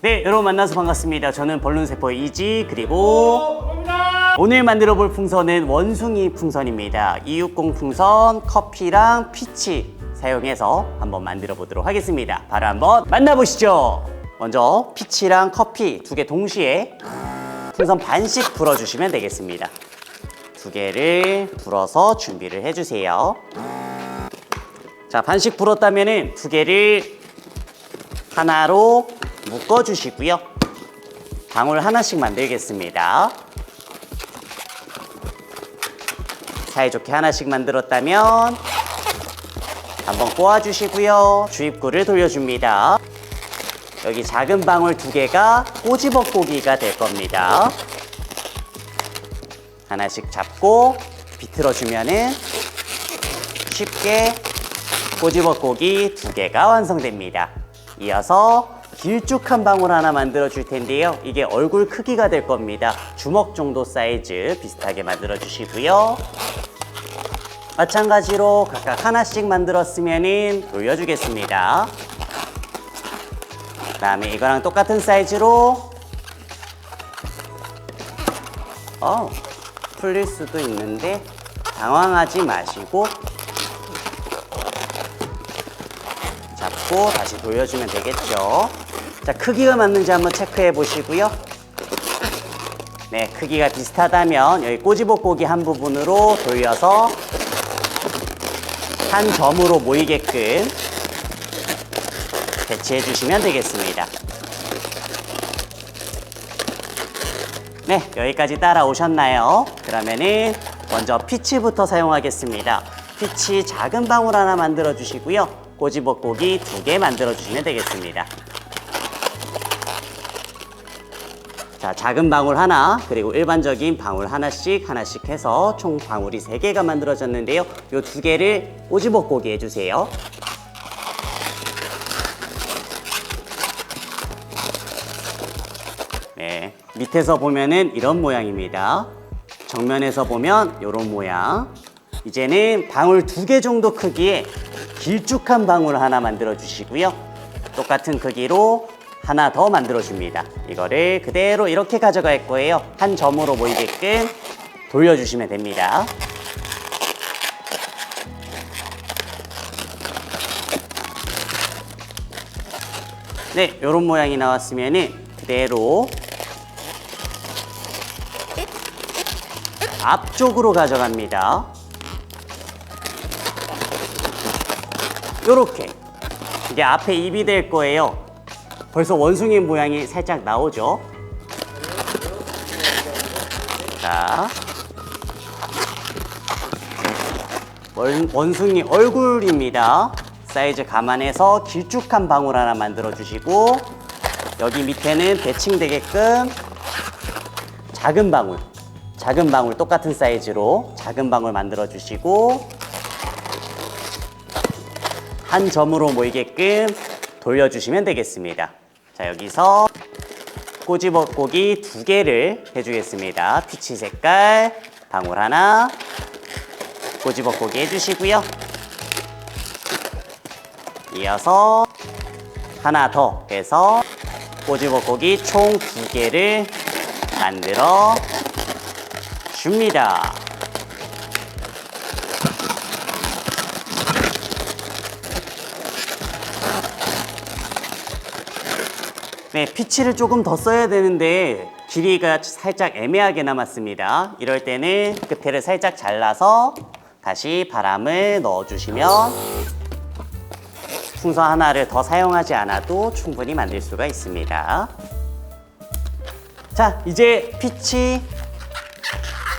네, 여러분 만나서 반갑습니다. 저는 벌룬세포 이지 그리고 오늘 만들어 볼 풍선은 원숭이 풍선입니다. 260 풍선 커피랑 피치 사용해서 한번 만들어 보도록 하겠습니다. 바로 한번 만나보시죠. 먼저 피치랑 커피 두 개 동시에 풍선 반씩 불어주시면 되겠습니다. 두 개를 불어서 준비를 해주세요. 자, 반씩 불었다면은 두 개를 하나로 묶어주시고요. 방울 하나씩 만들겠습니다. 사이좋게 하나씩 만들었다면 한번 꼬아주시고요. 주입구를 돌려줍니다. 여기 작은 방울 두 개가 꼬집어 꼬기가 될 겁니다. 하나씩 잡고 비틀어주면은 쉽게 꼬집어 꼬기 두 개가 완성됩니다. 이어서 길쭉한 방울 하나 만들어 줄 텐데요. 이게 얼굴 크기가 될 겁니다. 주먹 정도 사이즈 비슷하게 만들어 주시고요. 마찬가지로 각각 하나씩 만들었으면 돌려주겠습니다. 그 다음에 이거랑 똑같은 사이즈로 어, 풀릴 수도 있는데 당황하지 마시고 잡고 다시 돌려주면 되겠죠. 자, 크기가 맞는지 한번 체크해 보시고요. 네, 크기가 비슷하다면 여기 꼬집어꼬기 한 부분으로 돌려서 한 점으로 모이게끔 배치해 주시면 되겠습니다. 네, 여기까지 따라오셨나요? 그러면은 먼저 피치부터 사용하겠습니다. 피치 작은 방울 하나 만들어 주시고요. 꼬집어꼬기 두 개 만들어 주시면 되겠습니다. 자, 작은 방울 하나, 그리고 일반적인 방울 하나씩 하나씩 해서 총 방울이 세 개가 만들어졌는데요. 이두 개를 꼬집어꼬기 해주세요. 네, 밑에서 보면은 이런 모양입니다. 정면에서 보면 이런 모양. 이제는 방울 두 개 정도 크기의 길쭉한 방울 하나 만들어 주시고요. 똑같은 크기로 하나 더 만들어 줍니다. 이거를 그대로 이렇게 가져갈 거예요. 한 점으로 모이게끔 돌려주시면 됩니다. 네, 이런 모양이 나왔으면 그대로 앞쪽으로 가져갑니다. 요렇게 이게 앞에 입이 될 거예요. 벌써 원숭이 모양이 살짝 나오죠. 자, 원, 원숭이 얼굴입니다. 사이즈 감안해서 길쭉한 방울 하나 만들어 주시고 여기 밑에는 대칭되게끔 작은 방울, 작은 방울 똑같은 사이즈로 작은 방울 만들어 주시고 한 점으로 모이게끔 돌려주시면 되겠습니다. 자, 여기서 꼬집어꼬기 두 개를 해주겠습니다. 피치 색깔, 방울 하나, 꼬집어꼬기 해주시고요. 이어서 하나 더 해서 꼬집어꼬기 총 두 개를 만들어 줍니다. 네, 피치를 조금 더 써야 되는데 길이가 살짝 애매하게 남았습니다. 이럴 때는 끝에를 살짝 잘라서 다시 바람을 넣어주시면 풍선 하나를 더 사용하지 않아도 충분히 만들 수가 있습니다. 자, 이제 피치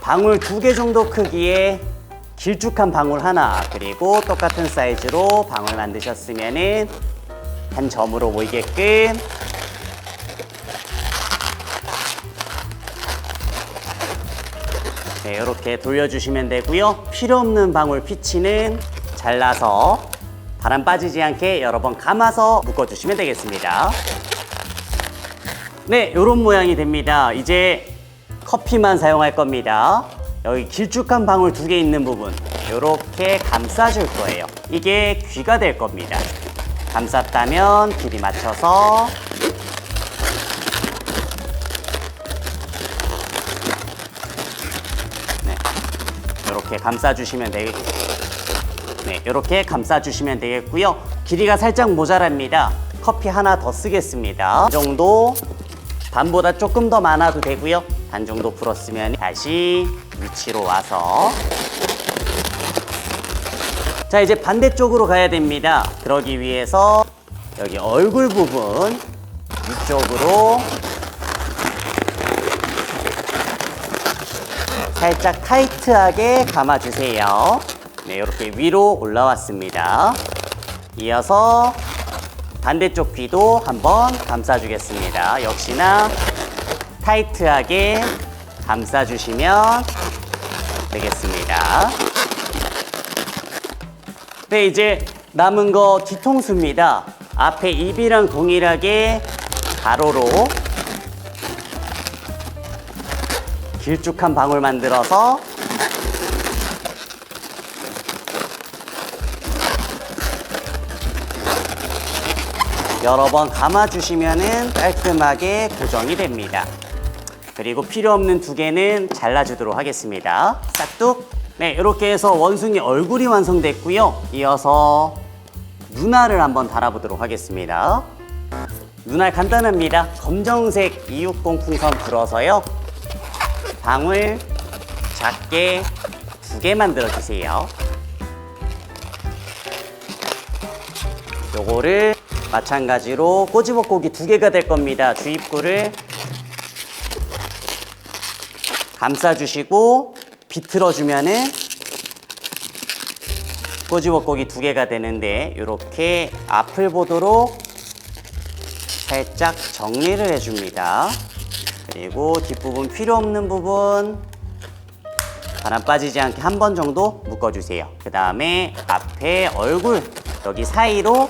방울 두 개 정도 크기의 길쭉한 방울 하나 그리고 똑같은 사이즈로 방울 만드셨으면은 한 점으로 모이게끔 네, 이렇게 돌려주시면 되고요. 필요 없는 방울 피치는 잘라서 바람 빠지지 않게 여러 번 감아서 묶어주시면 되겠습니다. 네, 이런 모양이 됩니다. 이제 커피만 사용할 겁니다. 여기 길쭉한 방울 두 개 있는 부분 이렇게 감싸줄 거예요. 이게 귀가 될 겁니다. 감쌌다면 길이 맞춰서 이렇게 감싸주시면 되겠 네, 이렇게 감싸주시면 되겠고요. 길이가 살짝 모자랍니다. 커피 하나 더 쓰겠습니다. 이 정도 반보다 조금 더 많아도 되고요. 반 정도 불었으면 다시 위치로 와서 자 이제 반대쪽으로 가야 됩니다. 그러기 위해서 여기 얼굴 부분 위쪽으로 살짝 타이트하게 감아주세요. 네, 이렇게 위로 올라왔습니다. 이어서 반대쪽 귀도 한번 감싸주겠습니다. 역시나 타이트하게 감싸주시면 되겠습니다. 네, 이제 남은 거 뒤통수입니다. 앞에 입이랑 동일하게 가로로 길쭉한 방울 만들어서 여러 번 감아주시면 깔끔하게 고정이 됩니다. 그리고 필요 없는 두 개는 잘라주도록 하겠습니다. 싹둑. 네, 이렇게 해서 원숭이 얼굴이 완성됐고요. 이어서 눈알을 한번 달아보도록 하겠습니다. 눈알 간단합니다. 검정색 260 풍선 불어서요. 방울 작게 두 개 만들어 주세요. 요거를 마찬가지로 꼬집어고기 두 개가 될 겁니다. 주입구를 감싸주시고 비틀어 주면은 꼬집어고기 두 개가 되는데 이렇게 앞을 보도록 살짝 정리를 해줍니다. 그리고 뒷부분 필요 없는 부분 바람 빠지지 않게 한 번 정도 묶어주세요. 그 다음에 앞에 얼굴 여기 사이로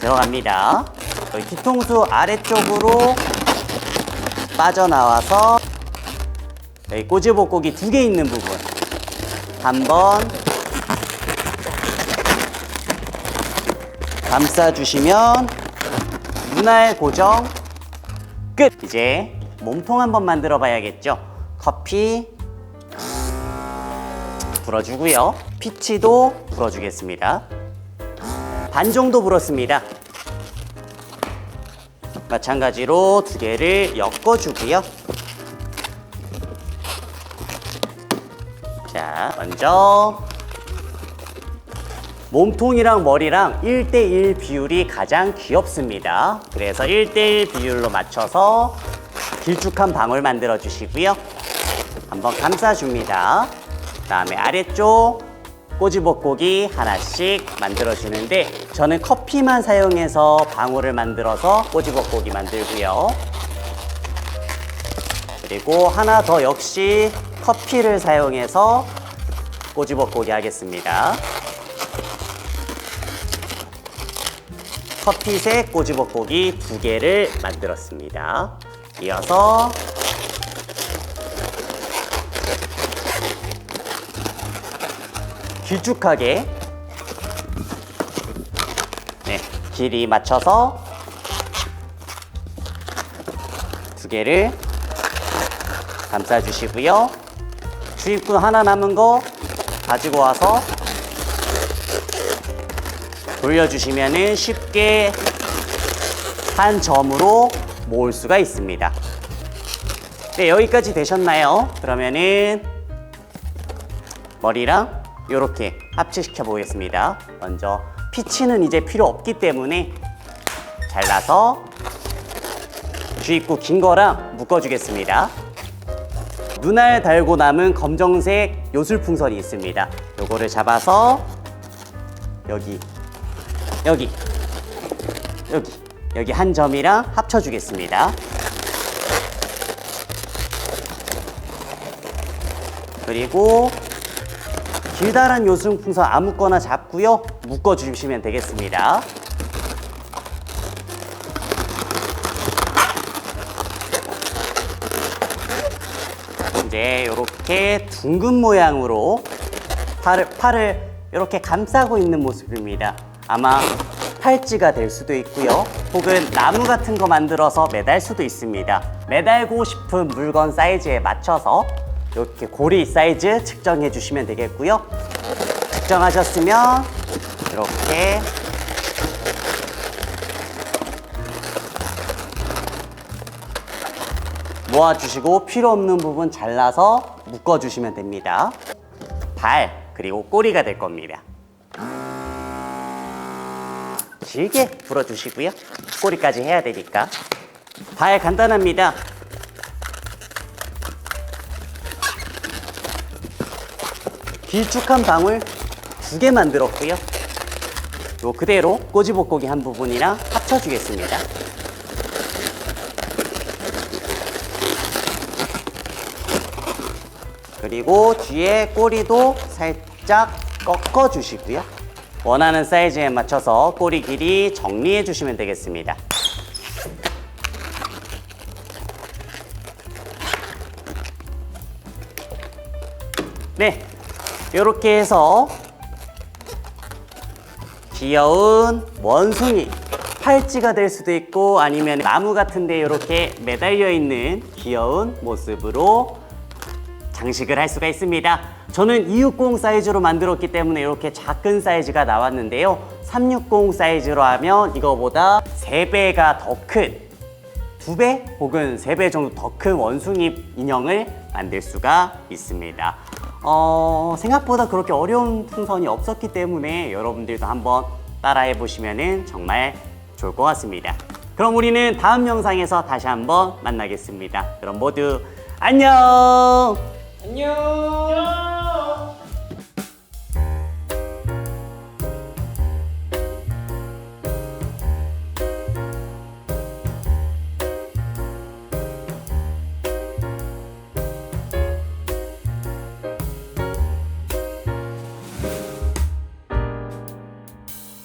들어갑니다. 여기 뒤통수 아래쪽으로 빠져나와서 여기 꼬지볶고기 두 개 있는 부분 한 번 감싸주시면 눈알 고정 끝! 이제 몸통 한번 만들어 봐야겠죠? 커피 불어주고요. 피치도 불어주겠습니다. 반 정도 불었습니다. 마찬가지로 두 개를 엮어주고요. 자, 먼저 몸통이랑 머리랑 1대1 비율이 가장 귀엽습니다. 그래서 1대1 비율로 맞춰서 길쭉한 방울 만들어 주시고요. 한번 감싸줍니다. 그 다음에 아래쪽 꼬지볶고기 하나씩 만들어 주는데 저는 커피만 사용해서 방울을 만들어서 꼬지볶고기 만들고요. 그리고 하나 더 역시 커피를 사용해서 꼬지볶고기 하겠습니다. 커피색 꼬지볶고기 두 개를 만들었습니다. 이어서 길쭉하게 네, 길이 맞춰서 두 개를 감싸 주시고요. 주입구 하나 남은 거 가지고 와서 돌려주시면 쉽게 한 점으로 모을 수가 있습니다. 네, 여기까지 되셨나요? 그러면은 머리랑 이렇게 합체시켜 보겠습니다. 먼저 피치는 이제 필요 없기 때문에 잘라서 주입구 긴 거랑 묶어주겠습니다. 눈알 달고 남은 검정색 요술풍선이 있습니다. 요거를 잡아서 여기 여기 여기 여기 한 점이랑 합쳐주겠습니다. 그리고 길다란 요술풍선 아무거나 잡고요 묶어주시면 되겠습니다. 이제 이렇게 둥근 모양으로 팔을, 팔을 이렇게 감싸고 있는 모습입니다. 아마 팔찌가 될 수도 있고요. 혹은 나무 같은 거 만들어서 매달 수도 있습니다. 매달고 싶은 물건 사이즈에 맞춰서 이렇게 고리 사이즈 측정해 주시면 되겠고요. 측정하셨으면 이렇게 모아주시고 필요 없는 부분 잘라서 묶어주시면 됩니다. 발 그리고 꼬리가 될 겁니다. 길게 불어주시고요. 꼬리까지 해야 되니까. 발 간단합니다. 길쭉한 방울 두 개 만들었고요. 요 그대로 꼬지볶고기 한 부분이랑 합쳐주겠습니다. 그리고 뒤에 꼬리도 살짝 꺾어 주시고요. 원하는 사이즈에 맞춰서 꼬리 길이 정리해 주시면 되겠습니다. 네, 이렇게 해서 귀여운 원숭이 팔찌가 될 수도 있고 아니면 나무 같은데 이렇게 매달려 있는 귀여운 모습으로 장식을 할 수가 있습니다. 저는 260 사이즈로 만들었기 때문에 이렇게 작은 사이즈가 나왔는데요. 360 사이즈로 하면 이거보다 3배가 더 큰, 2배 혹은 3배 정도 더 큰 원숭이 인형을 만들 수가 있습니다. 어, 생각보다 그렇게 어려운 풍선이 없었기 때문에 여러분들도 한번 따라해 보시면 정말 좋을 것 같습니다. 그럼 우리는 다음 영상에서 다시 한번 만나겠습니다. 그럼 모두 안녕! 안녕.